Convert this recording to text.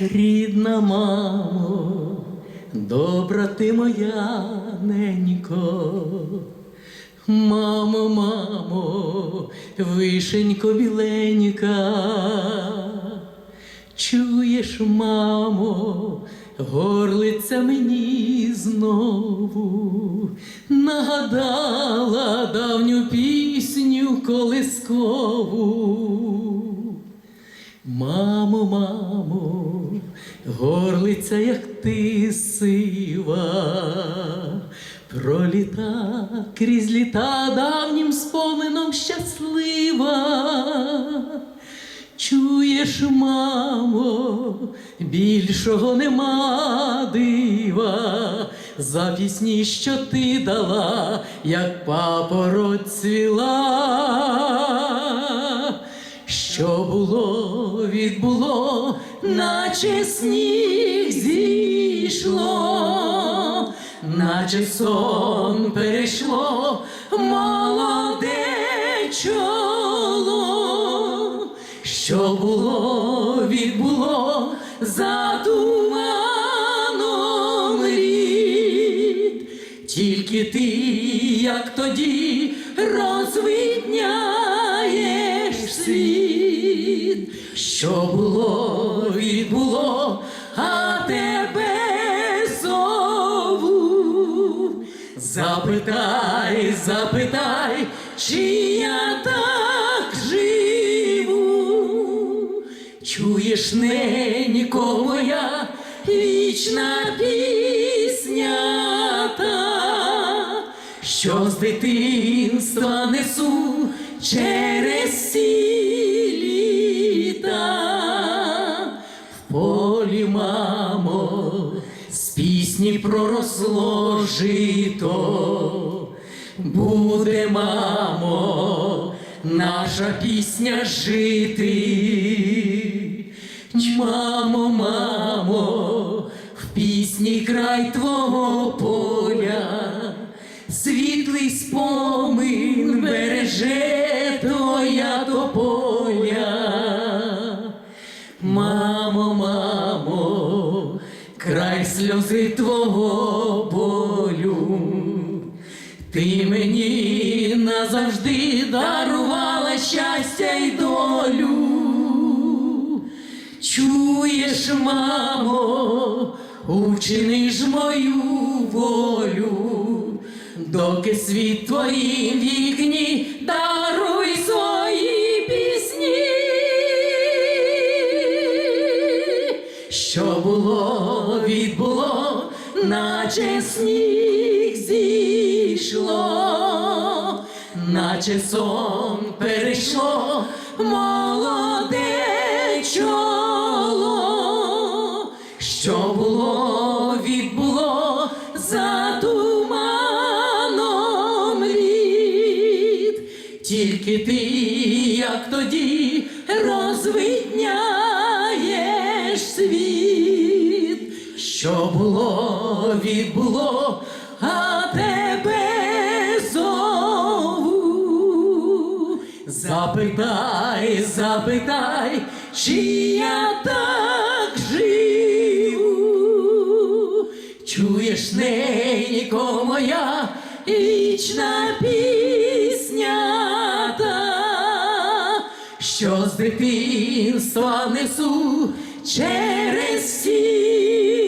Рідна мамо, добра ти моя ненько. Мамо, мамо, вишенько біленька. Чуєш, мамо, горлиця мені знову нагадала давню пісню колискову. Мамо, мамо, горлиця, як ти сива, проліта крізь літа давнім спомином щаслива. Чуєш, мамо, більшого нема дива, за пісні, що ти дала, як папороть цвіла. Що було, відбуло, наче сніг зійшло, наче сон перейшло, молоде чоло, що було, відбуло, за туманом рід, тільки ти, як тоді, розвидняєш світ, що було, відбуло, а тебе зову. Запитай, запитай, чи я так живу. Чуєш, ненько моя вічна пісня та, що з дитинства несу через всі літа. В полі, мамо, з пісні проросло жито. Буде, мамо, наша пісня жити. Мамо, мамо, в пісні край твого поля, світлий спомин береже твоя тополя. Мамо, мамо, край сльози твого болю, ти мені назавжди дарувала щастя й долю. Чуєш, мамо, учини ж мою волю, доки світ твоїм вікні даруй свої пісні. Що було, відбуло, наче сніг зійшло, наче сон перейшло, молоде чоло, що було, тільки ти, як тоді, розвидняєш світ, що було, відбуло, а тебе зову. Запитай, запитай, чи я так живу. Чуєш, ненько моя вічна пісня що з дитинства несу через всі